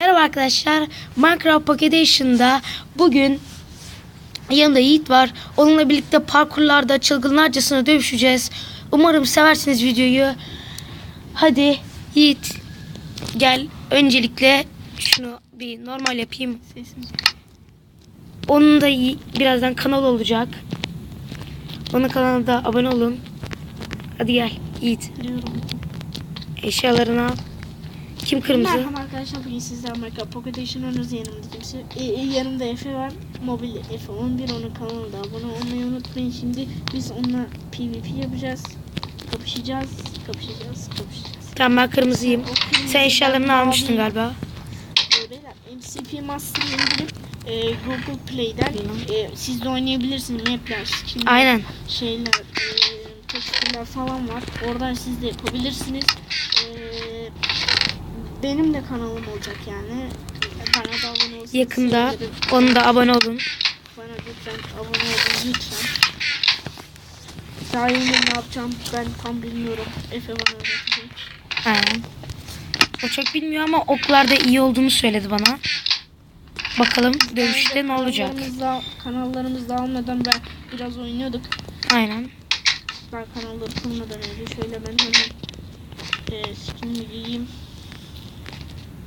Merhaba arkadaşlar. Minecraft Pocket Edition'da bugün yanımda Yiğit var. Onunla birlikte parkurlarda çılgınlarcasına dövüşeceğiz. Umarım seversiniz videoyu. Hadi Yiğit gel. Öncelikle şunu bir normal yapayım. Onun da birazdan kanal olacak. Onun kanalına da abone olun. Hadi gel Yiğit. Eşyalarını al. Kim kırmızı? Merhaba arkadaşlar bugün sizlerle Minecraft Pocket Edition oynuyoruz yanımda kimse. E, e, yanımda Efe var. Mobil Efe 11 onun kanalına abone olmayı unutmayın. Şimdi biz onunla PvP yapacağız. Kapışacağız, kapışacağız, kapışacağız. Tamam ben kırmızıyım. Kırmızı Sen eşyalarını almıştın maviyim. galiba. E, beyler, MCP Master'ı indirip e, Google Play'den e, siz de oynayabilirsiniz. Mapler, skinler, Aynen. şeyler, e, falan var. Oradan siz de yapabilirsiniz. Benim de kanalım olacak yani. Bana da abone olsanız Yakında sevinirim. onu da abone olun. Bana lütfen abone olun lütfen. Daha yeni ne yapacağım ben tam bilmiyorum. Efe bana öğretecek. Aynen. O çok bilmiyor ama oklarda iyi olduğunu söyledi bana. Bakalım dövüşte ne olacak. Kanallarımızda, kanallarımızda almadan ben biraz oynuyorduk. Aynen. Ben kanalları kurmadan önce şöyle ben hemen e, skinimi giyeyim.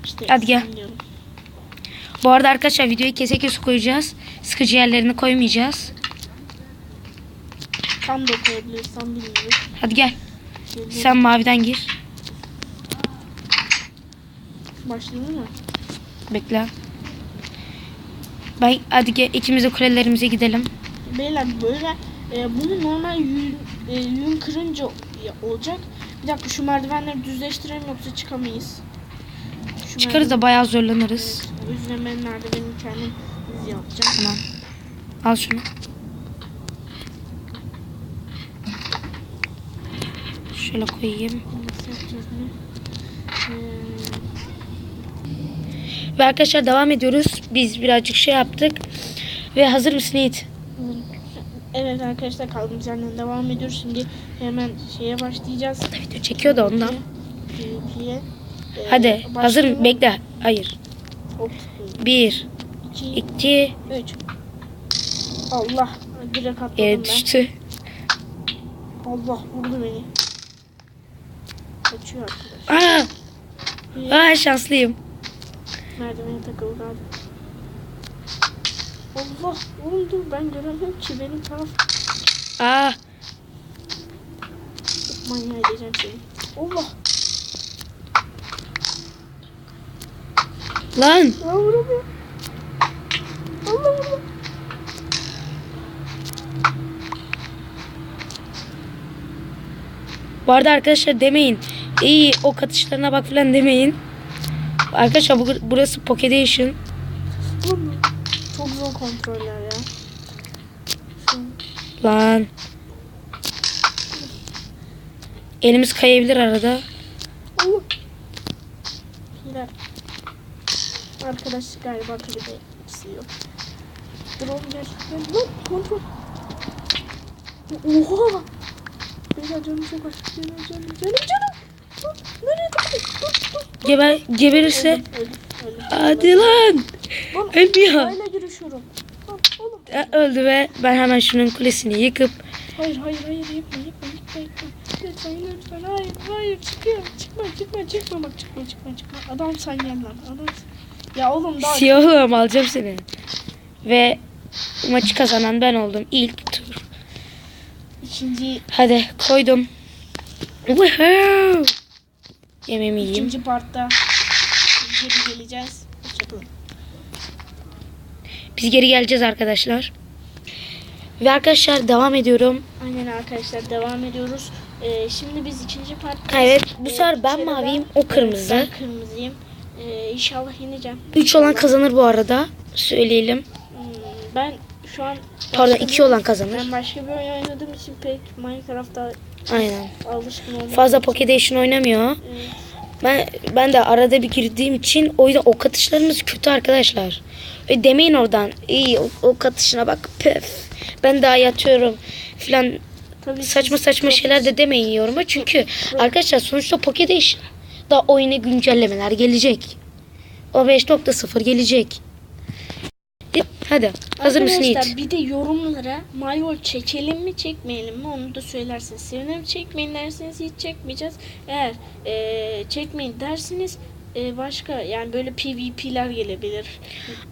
İşte Hadi gel. skin diyorum. Bu arada arkadaşlar videoyu kese kese koyacağız. Sıkıcı yerlerini koymayacağız. Tam da koyabiliriz tam bilmiyorum. Hadi gel. Şöyle Sen maviden gir. başlayalım mı? Bekle. Ben hadi gel ikimiz de kulelerimize gidelim. Beyler böyle e, bunu normal yün, e, yün kırınca olacak. Bir dakika şu merdivenleri düzleştirelim yoksa çıkamayız. Çıkarız da bayağı zorlanırız. Evet, o yüzden ben merdiveni kendim düz yapacağım. Tamam. Al şunu. Şöyle koyayım. Ee, Ve arkadaşlar devam ediyoruz. Biz birazcık şey yaptık. Ve hazır mısın Yiğit? Evet arkadaşlar kaldığımız yerden devam ediyoruz. Şimdi hemen şeye başlayacağız. Video çekiyor da ondan. PvP'ye. Hadi hazır başlayalım. mı? Bekle. Hayır. Hop. Bir, 2, iki, 3. Allah. Direkt atladım yere ben. düştü. Allah vurdu beni. Kaçıyor arkadaş. Aa, aa şanslıyım. merdivene takıldı galiba. Allah oğlum dur ben göremiyorum ki benim taraf Aa, manyağı edeceğim seni. Allah. Lan. Bu arada arkadaşlar demeyin. İyi o katışlarına bak falan demeyin. Arkadaşlar bu, burası Pocket Çok zor kontroller ya. Lan. Elimiz kayabilir arada. Allah. Arkadaş galiba klibe istiyor. Dur gel. Gel lan kontrol. Oha. Beyler canım çok aç. Canım canım canım canım. Dur, Nereye dur? Dur dur. Geber, geberirse. Öldüm, öldüm, öldüm. Hadi lan. Ölmüyor. Hala oğlum. Ya, Öldü ve ben hemen şunun kulesini yıkıp Hayır hayır hayır yapma yapma yapma yapma. Lütfen lütfen hayır hayır çıkıyor. Çıkma çıkma çıkma bak çıkma çıkma çıkma. Adam sen gel lan adam. Ya oğlum daha siyahım alacağım seni. Ve maçı kazanan ben oldum ilk tur. ikinci Hadi koydum. Woohoo! Yemeğimi yiyeyim. ikinci partta geri geleceğiz. Hoşçakalın. Biz geri geleceğiz arkadaşlar. Ve arkadaşlar devam ediyorum. Aynen arkadaşlar devam ediyoruz. Ee, şimdi biz ikinci partta. Evet, bu sefer ben maviyim, o kırmızı. ben kırmızıyım. Ee, inşallah yeneceğim. 3 olan kazanır bu arada. Söyleyelim. Hmm, ben şu an Pardon başka 2 bir- olan kazanır. Ben başka bir oyun oynadığım için pek Minecraft'ta Aynen. alışkın olmadım. Fazla Pocket Edition oynamıyor. Evet. Ben ben de arada bir girdiğim için o yüzden o katışlarımız kötü arkadaşlar. Ve demeyin oradan. İyi o, o katışına bak. Püf. Ben daha yatıyorum filan Tabii saçma saçma şeyler de demeyin yoruma. Çünkü arkadaşlar sonuçta Pocket Edition da oyuna güncellemeler gelecek. O 5.0 gelecek. E, Hadi hazır mısın Yiğit? bir de yorumlara Mayo çekelim mi çekmeyelim mi onu da söylerseniz sevinirim. Çekmeyin derseniz hiç çekmeyeceğiz. Eğer eee, çekmeyin derseniz eee, başka yani böyle PvP'ler gelebilir.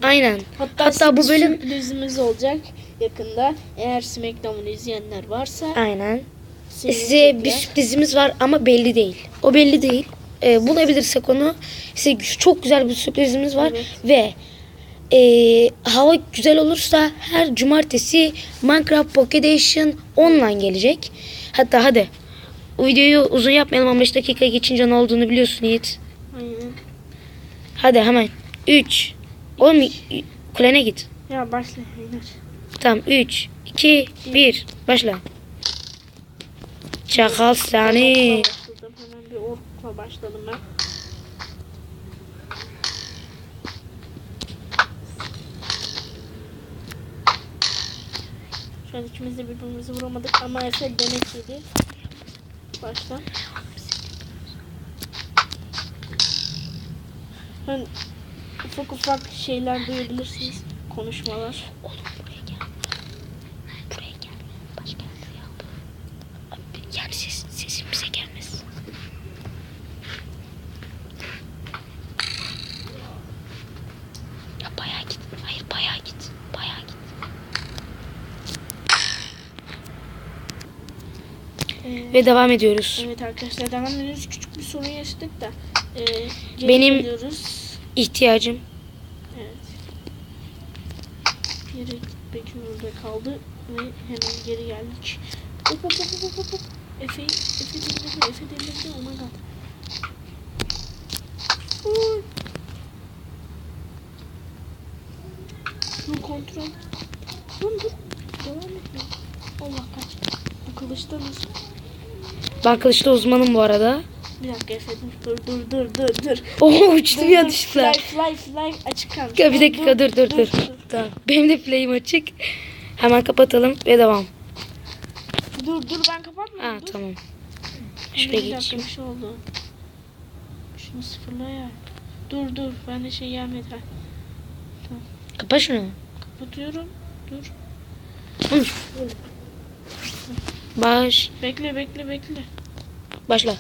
Aynen. Hatta, Hatta bu bölüm- sürprizimiz olacak yakında. Eğer SmackDown'u izleyenler varsa Aynen. Size bir sürprizimiz var ama belli değil. O belli değil. Ee, bulabilirsek onu size çok güzel bir sürprizimiz var Evet. ve ee, hava güzel olursa her cumartesi Minecraft Pocket Edition online gelecek. Hatta hadi o videoyu uzun yapmayalım 15 dakika geçince ne olduğunu biliyorsun Yiğit. Aynen. Hadi hemen 3 Oğlum kulene git. Ya başla. Tamam 3 2 1 başla. Çakal seni. Orkla başladım ben. Şu an ikimiz de birbirimizi vuramadık ama Efe demek yedi. Başla. Ben ufak ufak şeyler duyabilirsiniz. Konuşmalar. Oğlum buraya gel. Buraya gel. Başka yerde yap. Yani ses, sesin bize gelmez. Ya bayağı git. Hayır bayağı git. Bayağı git. Ee, Ve devam ediyoruz. Evet arkadaşlar devam ediyoruz. Küçük bir sorun yaşadık da. E, geri Benim- geliyoruz. İhtiyacım. Evet. Yere gitmek orada kaldı ve hemen geri geldik. Hop hop hop hop hop hop. Efe, Efe demirdi, Efe demirdi. Oh my god. Oy. Dur kontrol. Dur dur. Devam etme. Allah kaç. Bu kılıçta nasıl? Ben kılıçta uzmanım bu arada. Bir dakika Efe dur dur dur dur dur dur. Oo uçtum Dur, ya dur, düştüler. Fly fly fly açık kalmış. Ya bir dakika dur dur dur. Tamam. Benim de play'im açık. Hemen kapatalım ve devam. Dur dur ben kapatmadım. Ha dur. tamam. Şuraya bir geçeyim. bir şey oldu. Şunu sıfırla ya. Dur dur bende şey gelmedi. Ha, Kapa şunu. Kapatıyorum. Dur. Hı. Baş. Bekle bekle bekle. Başla.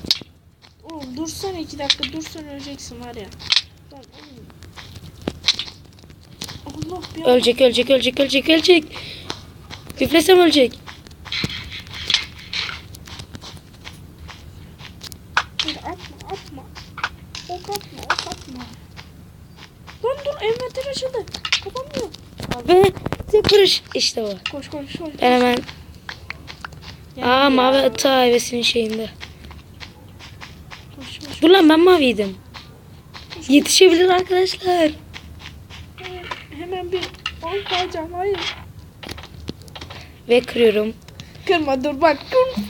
Oğlum dursana iki dakika dursan öleceksin var ya. Lan. Allah bir Ölecek ölecek ölecek ölecek ölecek. Üflesem ölecek. Dur atma atma. Ok atma ok atma. Lan dur envanter açıldı. Kapamıyor. Ve vuruş. İşte o. Koş koş koş. Ben hemen. Yani Aa mavi ata hevesinin şeyinde. Koş. Dur lan ben maviydim. Yetişebilir arkadaşlar. Hemen, hemen bir on kayacağım hayır. Ve kırıyorum. Kırma dur bak dur.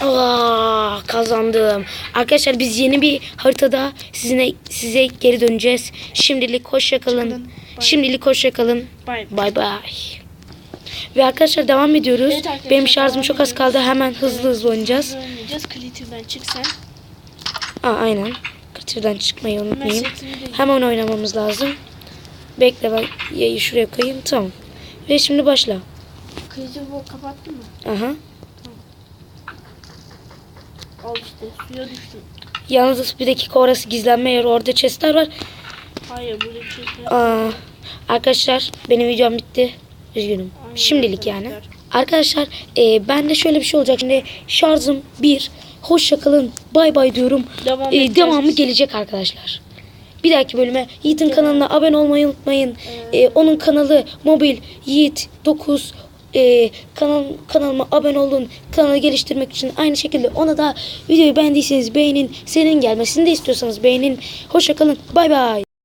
Aa, kazandım. Arkadaşlar biz yeni bir haritada sizinle size geri döneceğiz. Şimdilik hoşça kalın. Şimdilik hoşça kalın. Bay bay. Ve arkadaşlar devam ediyoruz. Evet arkadaşlar, Benim şarjım çok az kaldı. Hemen hızlı hızlı oynayacağız. Oynayacağız. Clitter'dan çık sen. Aa, aynen. Kıtırdan çıkmayı de Hemen oynamamız lazım. Bekle ben yayı şuraya koyayım. Tamam. Ve şimdi başla. Bu kapattın mı? Aha. Al işte suya düştün. Yalnız bir dakika orası gizlenme yeri. Orada chestler var. Hayır böyle bir şey. Aa, arkadaşlar benim videom bitti. Üzgünüm. Şimdilik yani. arkadaşlar. E, ben de şöyle bir şey olacak. Şimdi şarjım bir. Hoşça kalın. Bay bay diyorum. Devam E, devamı gelecek arkadaşlar. Bir dahaki bölüme Yiğit'in kanalına abone olmayı unutmayın. E, onun kanalı Mobil Yiğit 9 e, kanal, kanalıma abone olun. Kanalı geliştirmek için aynı şekilde ona da videoyu beğendiyseniz beğenin. Senin gelmesini de istiyorsanız beğenin. Hoşça kalın. Bay bay.